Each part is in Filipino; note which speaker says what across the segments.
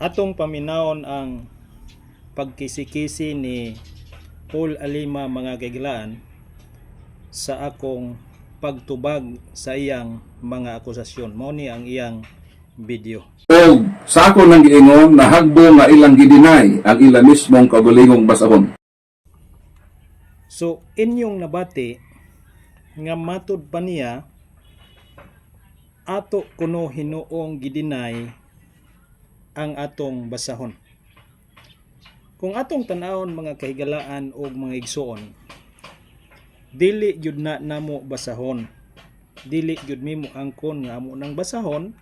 Speaker 1: atong paminawon ang pagkisikisi ni Paul Alima mga kaigilaan sa akong pagtubag sa iyang mga akusasyon. Mao ni ang iyang video.
Speaker 2: O sa ako nang giingon na hagbo nga ilang gidinay ang ila mismong kaugalingong basahon.
Speaker 1: So inyong nabati nga matud pa niya ato kuno hinuong gidinay ang atong basahon. Kung atong tanawon mga kahigalaan o mga igsoon, dili gyud na namo basahon. Dili gyud mimo angkon nga amo nang basahon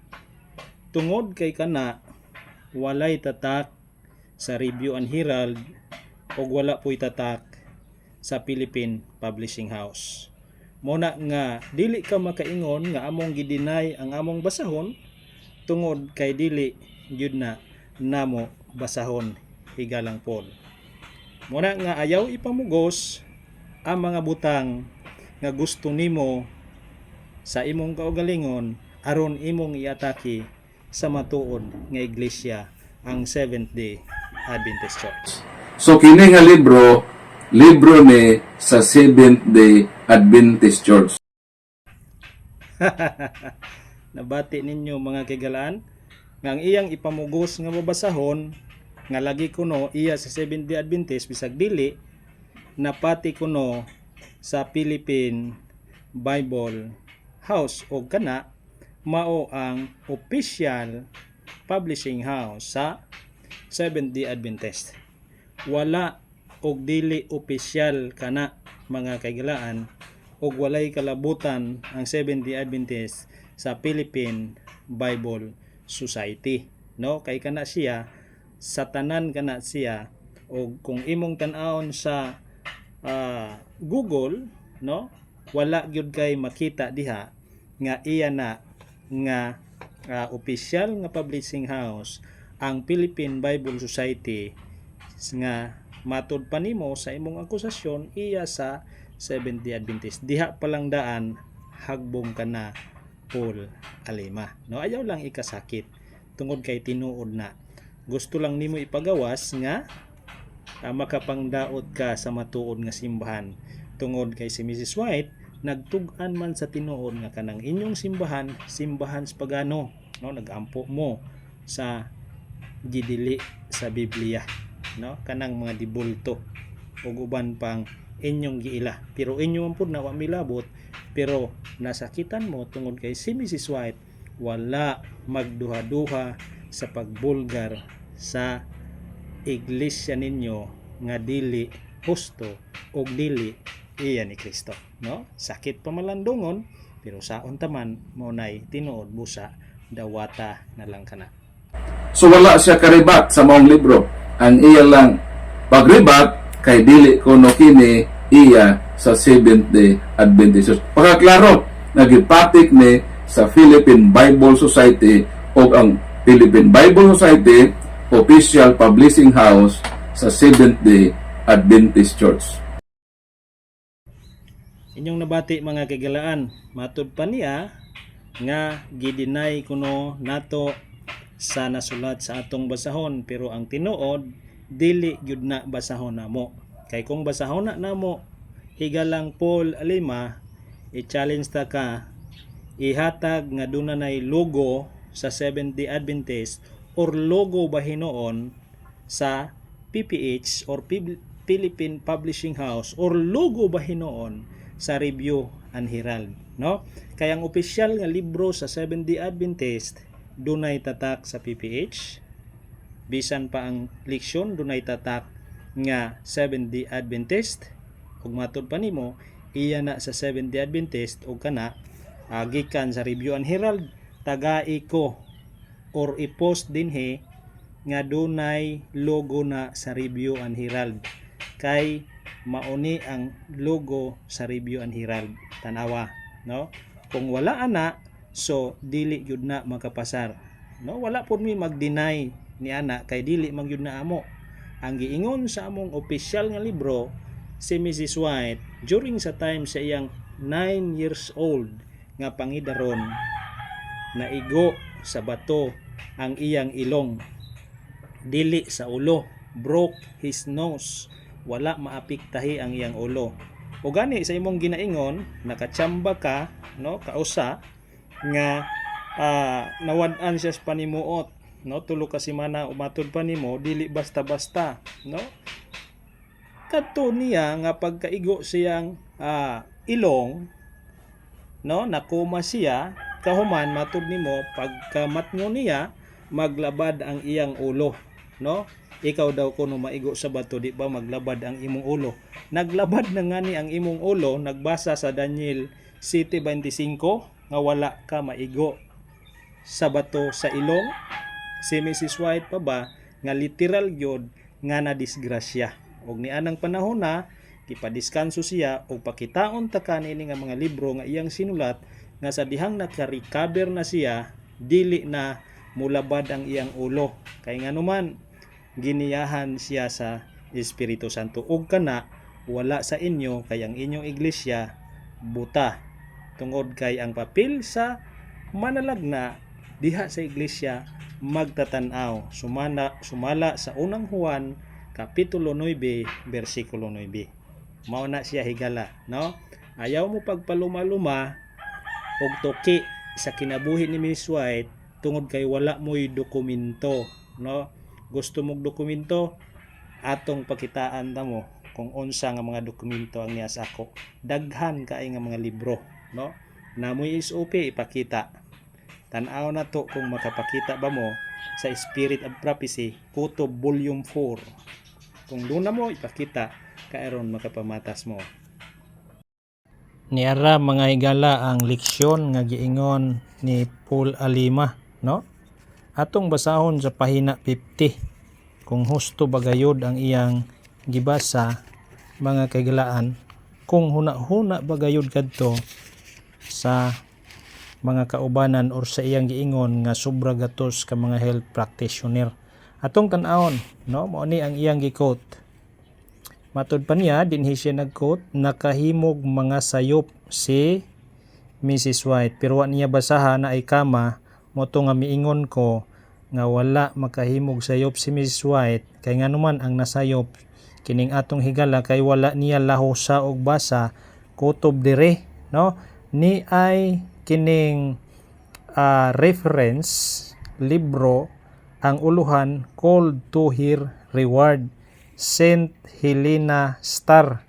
Speaker 1: tungod kay kana walay tatak sa Review and Herald o wala po'y tatak sa Philippine Publishing House. Muna nga dili ka makaingon nga among gidinay ang among basahon tungod kay dili gyud na namo basahon higalang Paul. Muna nga ayaw ipamugos ang mga butang nga gusto nimo sa imong kaugalingon aron imong iatake sa matuod nga iglesia ang Seventh Day Adventist Church.
Speaker 2: So kini nga libro, libro ni sa Seventh Day Adventist Church.
Speaker 1: Nabati ninyo mga kigalaan nga ang iyang ipamugos nga mabasahon nga lagi kuno iya sa Seventh Day Adventist bisag dili napati kuno sa Philippine Bible House o kana mao ang official publishing house sa Seventh Day Adventist. Wala og dili opisyal kana mga kaigalaan og walay kalabutan ang Seventh Day Adventist sa Philippine Bible Society no? Kay kana siya sa tanan kana siya og kung imong tan-awon sa ah, Google no? Wala gyud kay makita diha nga iya na nga ah, opisyal nga publishing house ang Philippine Bible Society nga matud pa nimo sa imong akusasyon iya sa Seventh Day Adventist. Diha palang daan hagbong ka na Paul Alima no ayaw lang ikasakit. Tungod kay tinuod na. Gusto lang nimo ipagawas nga uh, makapangdaot ka sa matuod nga simbahan. Tungod kay si Mrs. White nagtug-an man sa tinuod nga kanang inyong simbahan simbahan sa pagano. No nagampo mo sa gidili sa Biblia. No kanang mga dibulto. Ug uban pang inyong giila. Pero inyo man pud na wa milabot pero nasakitan mo tungod kay si Mrs. White wala magduha-duha sa pagbulgar sa iglesia ninyo nga dili husto o dili iya ni Kristo no sakit pa malandungon pero saon taman mo nay tinuod busa dawata na lang kana
Speaker 2: So wala siya karibat sa maong libro. Ang iya lang pagribat kay dili kuno kini iya sa Seventh Day Adventist. Church. Nagipatik ni sa Philippine Bible Society o ang Philippine Bible Society official publishing house sa Seventh Day Adventist Church.
Speaker 1: inyong nabati mga kagalaan matud pa niya nga gidinay kuno nato sa nasulat sa atong basahon pero ang tinuod dili gyud na basahon namo kay kung basahon na namo higalang Paul Alima i-challenge ta ka ihatag nga dunay logo sa Seventh Day Adventist or logo ba hinoon sa PPH or Philippine Publishing House or logo ba hinoon sa Review and Herald no? Kaya ang opisyal nga libro sa Seventh Day Adventist dunay tatak sa PPH bisan pa ang leksyon dunay tatak nga Seventh Day Adventist ug matud pa nimo iya na sa Seventh Day Adventist ug kana ah, gikan sa Review and Herald tagai ko or i-post din he nga dunay logo na sa Review and Herald. Kay mauni ang logo sa Review and Herald. Tanawa no? Kung wala ana so dili gyud na makapasar. No? Wala pud mi mag-deny ni ana kay dili man gyud na amo ang giingon sa among opisyal nga libro si Mrs. White during sa time sa iyang 9 years old nga pangidaron naigo sa bato ang iyang ilong. Dili sa ulo broke his nose. Wala maapiktahi ang iyang ulo. O gani sa imong ginaingon nakatsamba ka no kausa nga ah, nawad-an siya sa panimuot no? Tulo ka semana umatod pa nimo dili basta-basta no? Kadto niya nga pagkaigo siyang ah, ilong no? Nakuma siya kahuman matud nimo pagkamatngo niya maglabad ang iyang ulo no? Ikaw daw kuno maigo sa bato di ba maglabad ang imong ulo? Naglabad na nga ni ang imong ulo nagbasa sa Daniel 7:25 nga wala ka maigo sa bato sa ilong si Mrs. White pa ba nga literal yod nga na disgrasya og ni anang panahon na gipadiskanso siya og pakitaon ta kanini nga mga libro nga iyang sinulat nga sa dihang naka-recover na siya dili na mulabad ang iyang ulo. Kay nga naman giniyahan siya sa Espiritu Santo. Ug kana wala sa inyo kay ang inyong iglesia buta. Tungod kay ang papel sa manalagna diha sa iglesia magtatanaw. Sumana sumala sa unang Juan kapitulo 9 bersikulo 9 mao na siya higala no? Ayaw mo pagpaluma-luma og toki sa kinabuhi ni Miss White tungod kay wala mo'y dokumento no? Gusto mong dokumento? Atong pakitaan ta mo kung unsa nga mga dokumento ang niya sa ako. Daghan kaay nga mga libro no? Namoy SOP ipakita tan-aw na to kung makapakita ba mo sa Spirit of Prophecy Kutob Volume 4 kung doon na mo ipakita kaaron makapamatas mo. Niara mga higala ang leksyon nga giingon ni Paul Alima, no? Atong basahon sa pahina 50 kung husto bagayod ang iyang gibasa mga kaigalaan kung huna-huna bagayod kadto sa mga kaubanan or sa iyang giingon nga sobra gatos ka mga health practitioner. Atong tan-awon, no? Mao ni ang iyang gi-quote. Matod pa niya, dinhi siya nag-quote, nakahimog mga sayop si Mrs. White. Pero wa niya basahan na ay kama, mo to nga miingon ko nga wala makahimog sayop si Mrs. White kay nga naman ang nasayop kining atong higala kay wala niya lahosa og basa kutob dire no ni ay kining ah, reference libro ang uluhan called to hear reward Saint Helena Star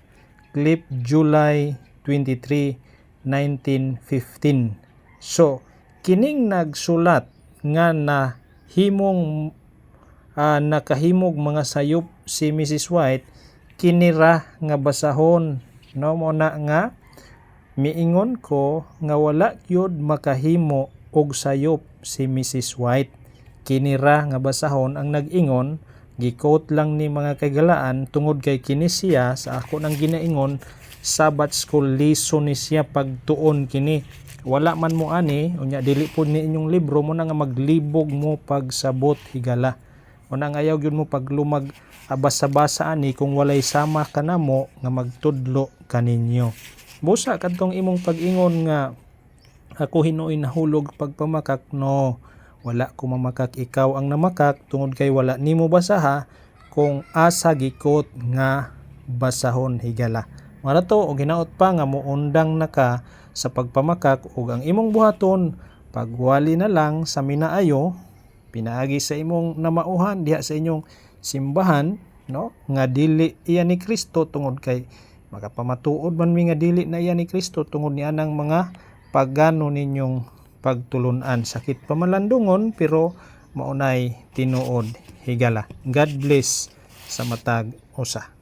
Speaker 1: clip July 23 1915 so kining nagsulat nga na himong ah, nakahimog mga sayop si Mrs. White kinira nga basahon no mo na nga miingon ko nga wala gyud makahimo og sayop si Mrs. White. Kinira nga basahon ang nag-ingon gi-quote lang ni mga kagalaan tungod kay kini siya sa ako nang ginaingon Sabbath school lesson ni siya pagtuon kini. Wala man mo ani unya dili po ni inyong libro mo na nga maglibog mo pagsabot higala. Mo na nga ayaw gyud mo paglumag abasa-basa ani kung walay sama ka namo nga magtudlo kaninyo busa kadtong imong pag-ingon nga ako hinuoy nahulog pagpamakak. No wala ko mamakak. Ikaw ang namakak tungod kay wala nimo basaha kung asa gikot nga basahon higala. Mara to og hinaot pa nga muundang na ka sa pagpamakak ug ang imong buhaton pagwali na lang sa minaayo pinaagi sa imong namauhan diha sa inyong simbahan no? Nga dili iya ni Kristo tungod kay makapamatuod man mi nga dili na iya ni Kristo tungod ni anang mga pagano ninyong pagtulunan. Sakit pamalandungon pero maunay tinuod. Higala. God bless sa matag usa